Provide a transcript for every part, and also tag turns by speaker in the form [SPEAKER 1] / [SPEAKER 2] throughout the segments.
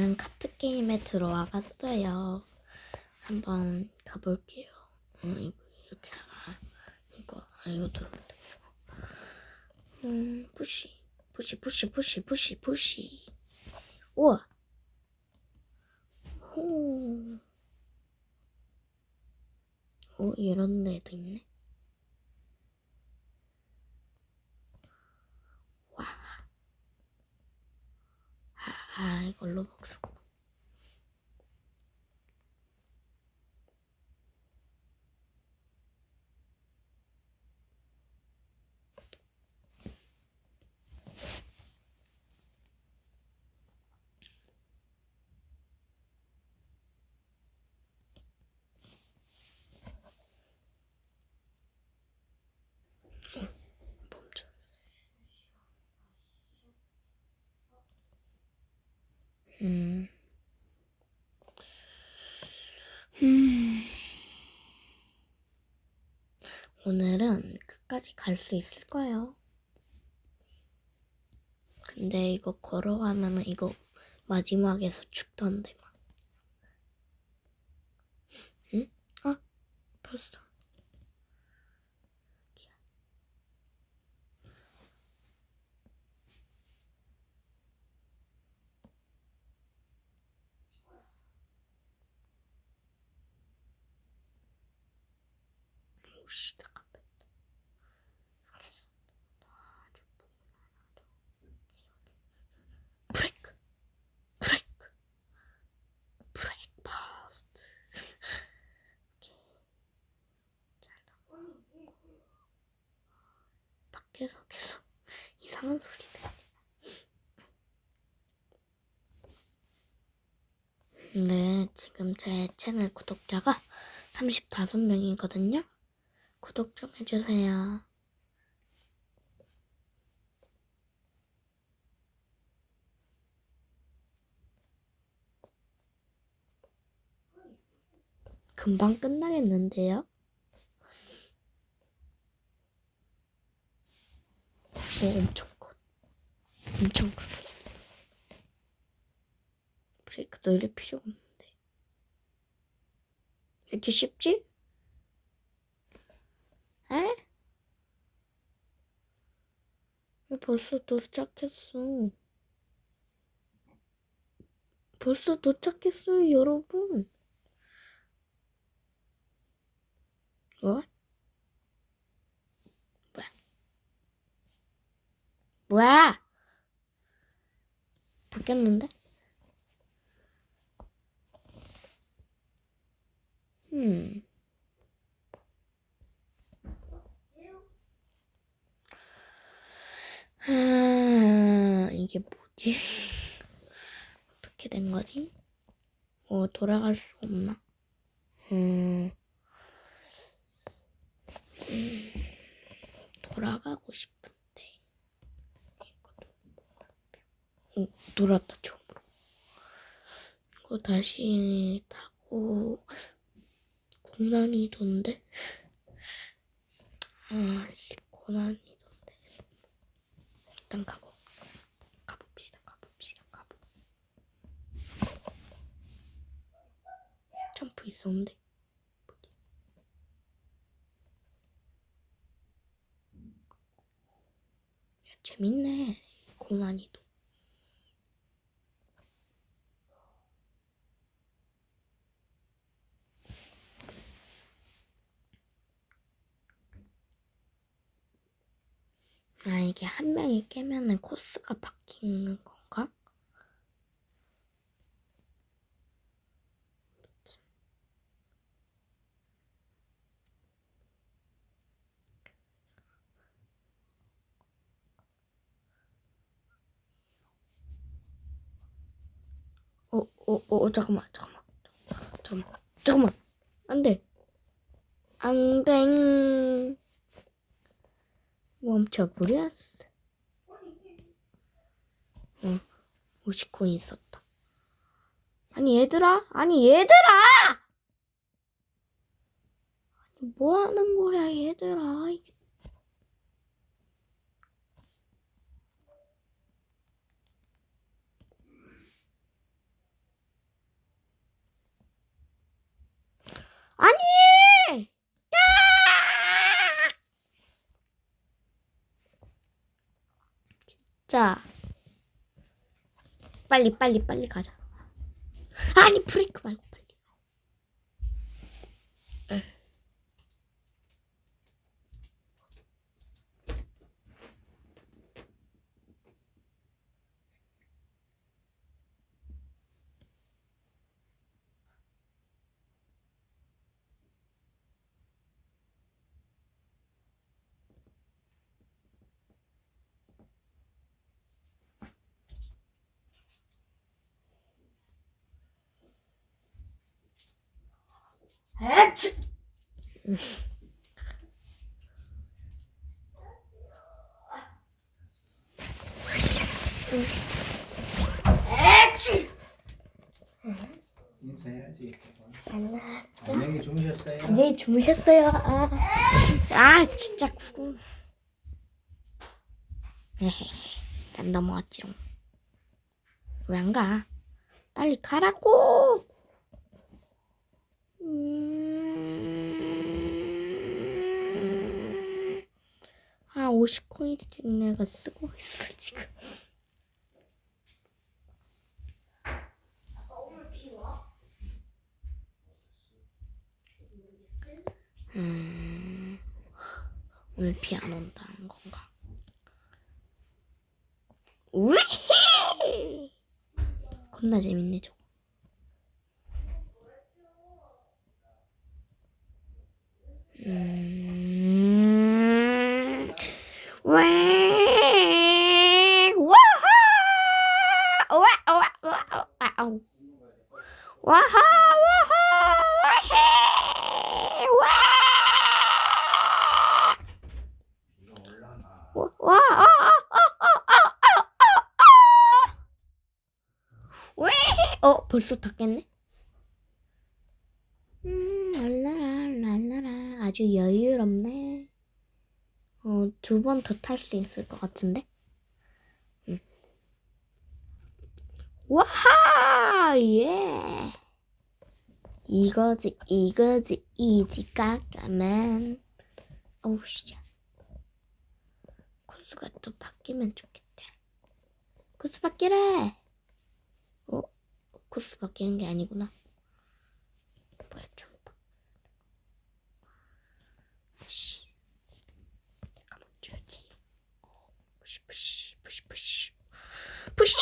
[SPEAKER 1] 저는 카트 게임에 들어와 봤어요. 한번 가볼게요. 어, 이거 이렇게 아, 이거 아, 이거 들어온다. 음, 푸시, 푸시, 푸시, 푸시, 푸시, 푸시. 우와. 호. 오, 이런 데도 있네. 와. 아, 아 이걸로. 멈춰. 음. 음. 오늘은 끝까지 갈 수 있을 거예요. 근데 이거 걸어가면은 이거 마지막에서 죽던데 막. 응? 아, 벌써. 오씨, 잠깐만. 브레이크, 브레이크, 브레이크 파스트. 밖에서 계속 이상한 소리 들려. 네, 지금 제 채널 구독자가 35명이거든요. 구독 좀 해주세요. 금방 끝나겠는데요? 오, 엄청 커. 엄청 커. 브레이크 늘릴 필요가 없는데. 왜 이렇게 쉽지? 에? 왜 벌써 도착했어? 벌써 도착했어요, 여러분. 뭐? 뭐야? 뭐야? 바뀌었는데? 음. 아, 이게 뭐지? 어떻게 된 거지? 어, 돌아갈 수 없나? 음, 음, 돌아가고 싶은데. 이것도 어, 돌았다, 처음으로. 이거 다시 타고, 고난이던데? 아, 씨, 고난이던데. 일단 가보. 가봅시다. 가봅시다. 가보. 점프 있었는데. 야, 재밌네. 고난이도. 아, 이게 한 명이 깨면은 코스가 바뀌는 건가? 어, 어, 어, 잠깐만, 잠깐만, 잠깐만, 잠깐만, 안 돼, 안 돼, 멈춰버렸어. 어, 50코인 있었다. 아니, 얘들아, 아니, 얘들아! 아니, 뭐 하는 거야, 얘들아. 이게 자, 빨리 빨리 빨리 가자. 아니 브레이크 말고
[SPEAKER 2] 인사해야지. 안녕히 주무셨어요?
[SPEAKER 1] 네 주무셨어요. 아, 아 진짜 구. 에헤, 난 넘어왔지롱. 왜 안 가? 빨리 가라고. 음... 아 50코인씩 내가 쓰고 있어 지금. 음, 오늘 비 안 온다는 건가? 우헤! 겁나 재밌네 저거. 와하 와하 와하 와와 어 벌써 탔겠네? 음 랄라라 랄라라. 아주 여유롭네. 어 두 번 더 탈 수 있을 것 같은데? 응. 와하! 예! 이거지, 이거지, 이지, 까까만. 어우, 씨. 코스가 또 바뀌면 좋겠다. 코스 바뀌래! 어? 코스 바뀌는 게 아니구나. 뭐야, 좀. 바- 아씨. 먼저 해야지. 어, 푸시, 푸시, 푸시, 푸시. 푸시!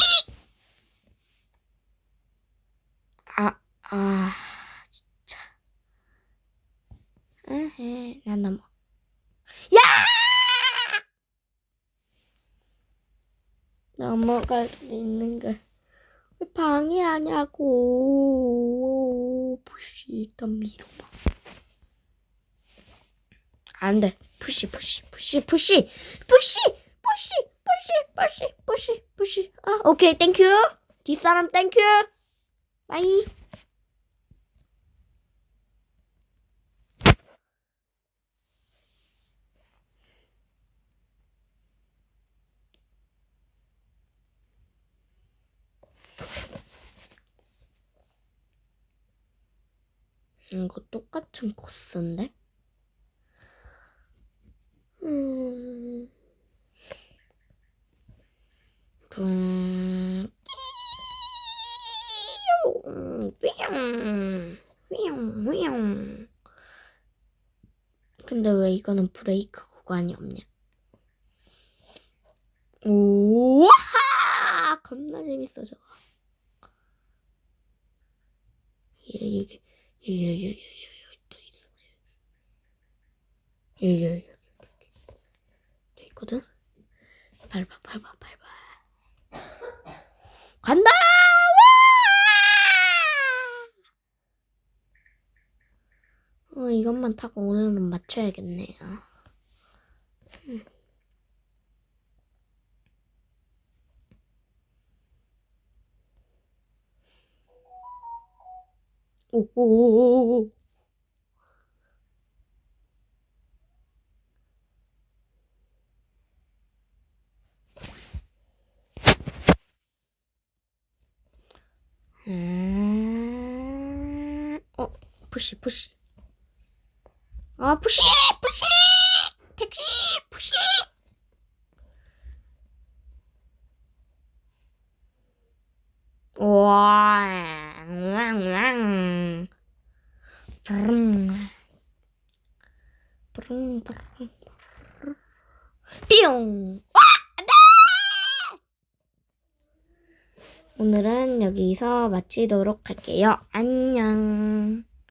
[SPEAKER 1] 아, 아, 진짜. 에헤, 난 넘어. 야! 넘어갈 수 있는 걸 왜 방해하냐고. 푸시, 일단 밀어봐. 안 돼. 푸시, 푸시, 푸시, 푸시, 푸시, 푸시, 푸시, 푸시, 푸시, 푸시. 아, 오케이, 땡큐. 뒷사람 땡큐. 바이. 이거 똑같은 코스인데? 음. 붕. 근데 왜 이거는 브레이크 구간이 없냐? 우와! 겁나 재밌어, 저거. 이게, 이게, 이게, 이게, 이게, 이게, 또 있어. 이게, 이게, 또 있거든? 밟아, 밟아, 밟아. 간다! 와! 어, 이것만 타고 오늘은 맞춰야겠네요. 오오오오오. 음, 어, 푸시, 푸시. 아, 푸시, 푸시! 택시, 푸시! 와, 뿅! 와! 안 돼! 오늘은 여기서 마치도록 할게요. 안녕.